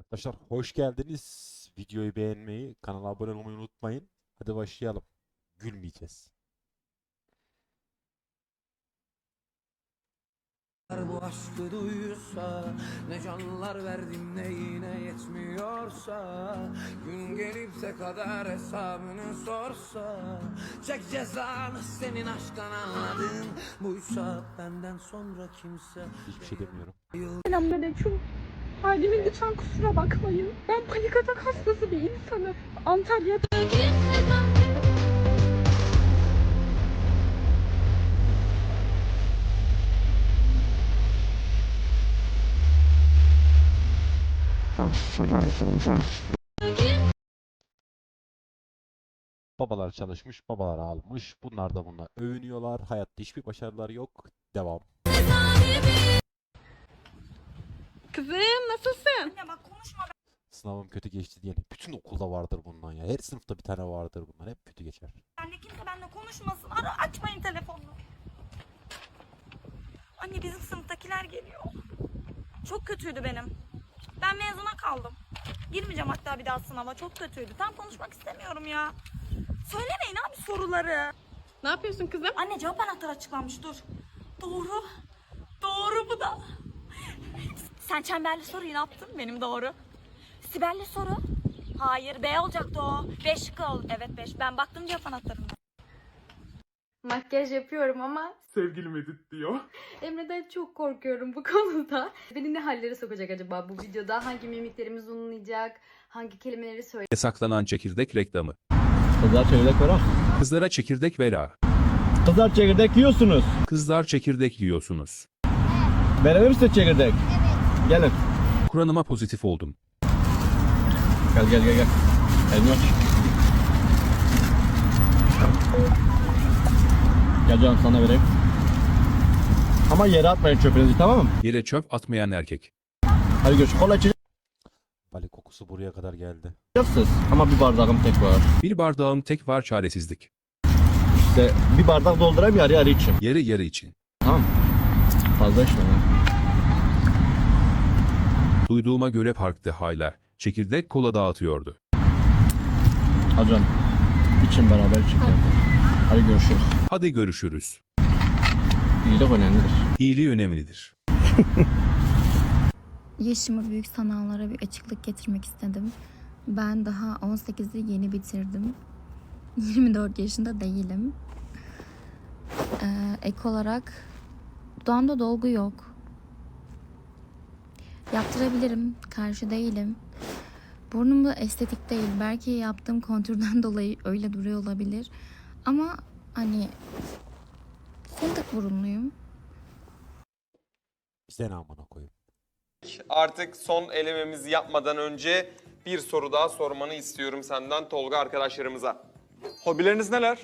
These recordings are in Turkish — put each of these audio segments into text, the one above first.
Arkadaşlar hoş geldiniz. Videoyu beğenmeyi, kanala abone olmayı unutmayın. Hadi başlayalım. Gülmeyeceğiz. Bu aşkı duysa Ne canlar verdim ne yine yetmiyorsa Gün gelip de kader hesabını sorsa Çek cezanı senin aşktan anladın Buysa benden sonra kimse Hiçbir şey demiyorum. Selamünaleyküm. Halimin lütfen kusura bakmayın. Ben panik atak hastası bir insanım. Antalya'da Babalar çalışmış, babalar almış. Bunlar da bunlar övünüyorlar. Hayatta hiçbir başarıları yok. Devam. Kızım nasılsın? Anne bak konuşma Sınavım kötü geçti diyen bütün okulda vardır bundan ya. Her sınıfta bir tane vardır bundan. Hep kötü geçer. benimle kimse benimle konuşmasın. Ara açmayın telefonunu. Anne bizim sınıftakiler geliyor. Çok kötüydü benim. Ben mezuna kaldım. Girmeyeceğim hatta bir daha sınava. Çok kötüydü. Tam konuşmak istemiyorum ya. Söylemeyin abi soruları. Ne yapıyorsun kızım? Anne cevap anahtarı açıklanmış dur. Doğru. Doğru bu da. Sen çemberli soruyu ne yaptın? Benim doğru. Sibelli soru. Hayır B olacaktı o. 5 şıkkı ol. Evet 5. Ben baktım cevap anahtarına. Makyaj yapıyorum ama Sevgilim edit diyor. Emre'den çok korkuyorum bu konuda. Beni ne hallere sokacak acaba bu videoda? Hangi mimiklerimi zoomlayacak? Hangi kelimeleri Yasaklanan çekirdek reklamı. Kızlar çekirdek var. Kızlara çekirdek ver ha. Kızlar çekirdek yiyorsunuz. Kızlar çekirdek yiyorsunuz. Verelim size çekirdek? Gelin. Kur'an'ıma pozitif oldum. Gel gel gel gel. Elini aç. Gel canım sana vereyim. Ama yere atmayın çöpünüzü tamam mı? Yere çöp atmayan erkek. Hadi görüş. Kola Bali kokusu buraya kadar geldi. içeceksiniz. Ama bir bardağım tek var. Bir bardağım tek var çaresizlik. İşte bir bardak doldurayım yarı yarı için. Yarı yarı için. Tamam? Fazla içme lan. Duyduğuma göre parkta hala çekirdek kola dağıtıyordu. Hadi canım. İçin beraber için. Hadi görüşürüz. Hadi görüşürüz. İyilik önemlidir. İyiliği önemlidir. Yaşımı büyük sananlara bir açıklık getirmek istedim. Ben daha 18'i yeni bitirdim. 24 yaşında değilim. Ee, ek olarak dudağımda dolgu yok. Yaptırabilirim. Karşı değilim. Burnum da estetik değil. Belki yaptığım kontürden dolayı öyle duruyor olabilir. Ama hani fındık burunluyum. Ne amına koyayım. Artık son elememizi yapmadan önce bir soru daha sormanı istiyorum senden Tolga arkadaşlarımıza. Hobileriniz neler?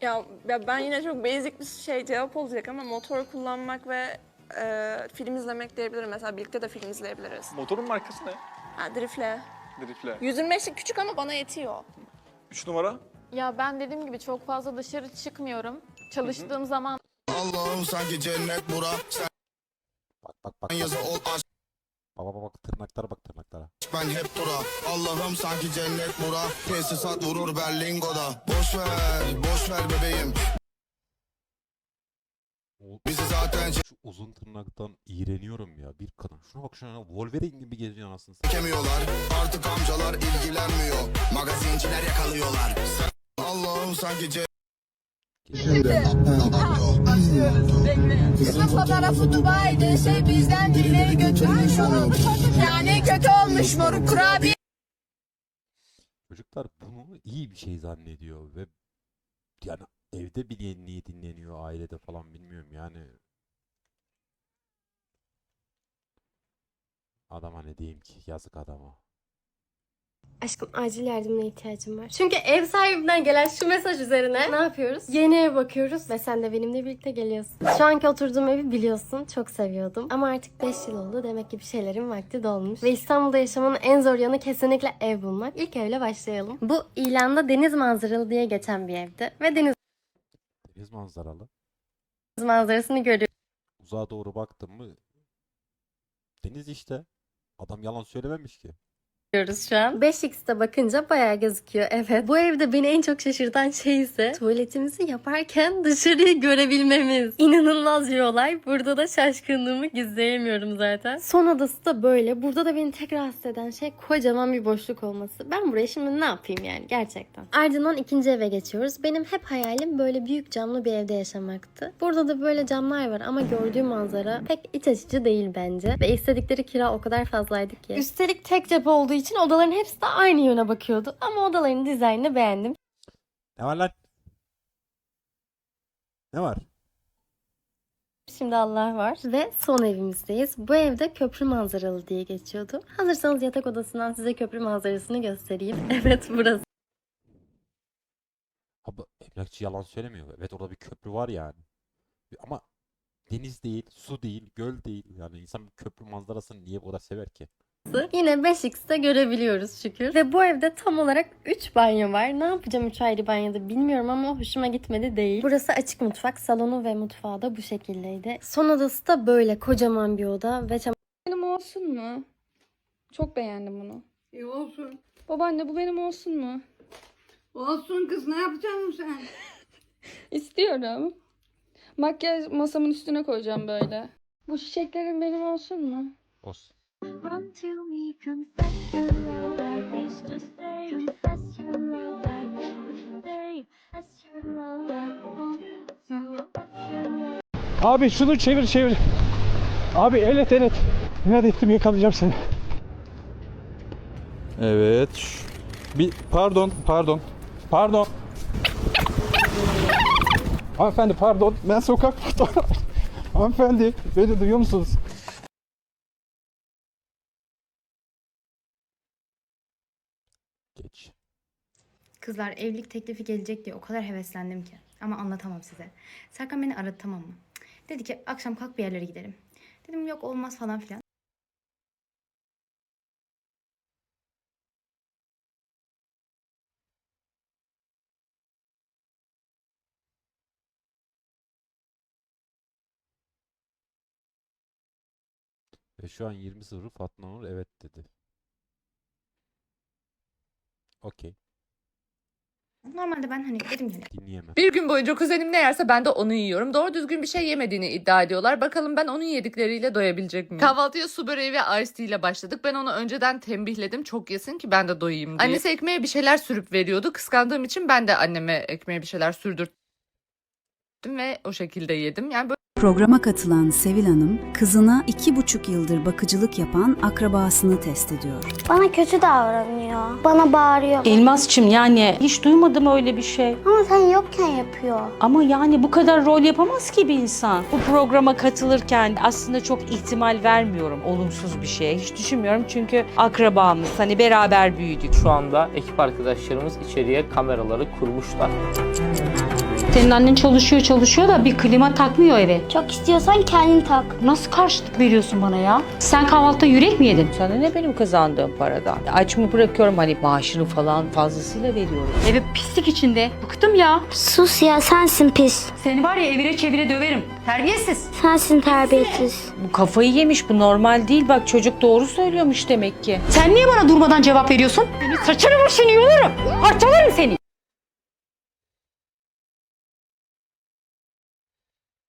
Ya, ya ben yine çok basic bir şey cevap olacak ama motor kullanmak ve e, film izlemek diyebilirim. Mesela birlikte de film izleyebiliriz. Motorun markası ne? Ha, driftle. Driftle. 125'lik küçük ama bana yetiyor. 3 numara. Ya ben dediğim gibi çok fazla dışarı çıkmıyorum. Çalıştığım zaman Allah'ım sanki cennet bura. Sen Bak bak bak. yazı bak. ol aşk Bak bak bak tırnaklara bak tırnaklara. ben hep dura. Allah'ım sanki cennet bura. Tesisat vurur Berlingo'da. Boş ver, boş ver bebeğim. O- Zaten Şu uzun tırnaktan iğreniyorum ya. Bir kadın. Şuna bak şuna. Wolverine gibi geziyor anasını satayım. çekemiyorlar. Artık amcalar ilgilenmiyor. Magazinciler yakalıyorlar. Allah'ım sanki cennet Kızın fotoğrafı Dubai'de şey bizden birileri götürmüş onu. Yani kötü olmuş moruk kurabiye. Çocuklar bunu iyi bir şey zannediyor ve yani evde bile niye dinleniyor ailede falan bilmiyorum yani. Adama ne diyeyim ki yazık adama. Aşkım acil yardımına ihtiyacım var. Çünkü ev sahibinden gelen şu mesaj üzerine ne yapıyoruz? Yeni ev bakıyoruz ve sen de benimle birlikte geliyorsun. Şu anki oturduğum evi biliyorsun. Çok seviyordum. Ama artık 5 yıl oldu. Demek ki bir şeylerin vakti dolmuş. Ve İstanbul'da yaşamanın en zor yanı kesinlikle ev bulmak. İlk evle başlayalım. Bu ilanda deniz manzaralı diye geçen bir evdi. Ve deniz Deniz manzaralı. manzarasını görüyoruz. Uzağa doğru baktım mı deniz işte. Adam yalan söylememiş ki. Şu an. 5x'te bakınca bayağı gözüküyor. Evet. Bu evde beni en çok şaşırtan şey ise tuvaletimizi yaparken dışarıyı görebilmemiz. İnanılmaz bir olay. Burada da şaşkınlığımı gizleyemiyorum zaten. Son odası da böyle. Burada da beni tek rahatsız eden şey kocaman bir boşluk olması. Ben buraya şimdi ne yapayım yani gerçekten. Ardından ikinci eve geçiyoruz. Benim hep hayalim böyle büyük camlı bir evde yaşamaktı. Burada da böyle camlar var ama gördüğüm manzara pek iç açıcı değil bence. Ve istedikleri kira o kadar fazlaydı ki. Üstelik tek cephe olduğu için odaların hepsi de aynı yöne bakıyordu. Ama odaların dizaynını beğendim. Ne var lan? Ne var? Şimdi Allah var. Ve son evimizdeyiz. Bu evde köprü manzaralı diye geçiyordu. Hazırsanız yatak odasından size köprü manzarasını göstereyim. Evet burası. Abi emlakçı yalan söylemiyor. Evet orada bir köprü var yani. Ama deniz değil, su değil, göl değil. Yani insan bir köprü manzarasını niye bu kadar sever ki? Yine 5x'te görebiliyoruz şükür. Ve bu evde tam olarak 3 banyo var. Ne yapacağım 3 ayrı banyoda bilmiyorum ama hoşuma gitmedi değil. Burası açık mutfak. Salonu ve mutfağı da bu şekildeydi. Son odası da böyle kocaman bir oda ve Benim olsun mu? Çok beğendim bunu. İyi olsun. Babaanne bu benim olsun mu? Olsun kız ne yapacaksın sen? İstiyorum. Makyaj masamın üstüne koyacağım böyle. Bu çiçeklerin benim olsun mu? Olsun. Abi şunu çevir çevir. Abi evet evet. İnat ettim yakalayacağım seni. Evet. Bir pardon, pardon. Pardon. Hanımefendi pardon. Ben sokak fotoğrafı. Hanımefendi beni duyuyor musunuz? Kızlar evlilik teklifi gelecek diye o kadar heveslendim ki. Ama anlatamam size. Serkan beni aradı tamam mı? Dedi ki akşam kalk bir yerlere gidelim. Dedim yok olmaz falan filan. Ve şu an 20.0 Fatma Nur evet dedi. Okey. Normalde ben hani dedim yani Dinleyemem. Bir gün boyunca kuzenim ne yerse ben de onu yiyorum. Doğru düzgün bir şey yemediğini iddia ediyorlar. Bakalım ben onun yedikleriyle doyabilecek miyim? Kahvaltıya su böreği ve ice tea ile başladık. Ben onu önceden tembihledim. Çok yesin ki ben de doyayım diye. Annesi ekmeğe bir şeyler sürüp veriyordu. Kıskandığım için ben de anneme ekmeğe bir şeyler sürdürttüm ve o şekilde yedim. Yani Programa katılan Sevil Hanım, kızına iki buçuk yıldır bakıcılık yapan akrabasını test ediyor. Bana kötü davranıyor. Bana bağırıyor. Elmasçım yani hiç duymadım öyle bir şey. Ama sen yokken yapıyor. Ama yani bu kadar rol yapamaz ki bir insan. Bu programa katılırken aslında çok ihtimal vermiyorum olumsuz bir şeye. Hiç düşünmüyorum çünkü akrabamız hani beraber büyüdük. Şu anda ekip arkadaşlarımız içeriye kameraları kurmuşlar. Senin annen çalışıyor çalışıyor da bir klima takmıyor eve. Çok istiyorsan kendin tak. Nasıl karşılık veriyorsun bana ya? Sen kahvaltıda yürek mi yedin? Sana ne benim kazandığım paradan? Aç mı bırakıyorum hani maaşını falan fazlasıyla veriyorum. Eve pislik içinde. Bıktım ya. Sus ya sensin pis. Seni var ya evire çevire döverim. Terbiyesiz. Sensin terbiyesiz. Bu kafayı yemiş bu normal değil. Bak çocuk doğru söylüyormuş demek ki. Sen niye bana durmadan cevap veriyorsun? Seni saçını başını yolurum. Parçalarım seni.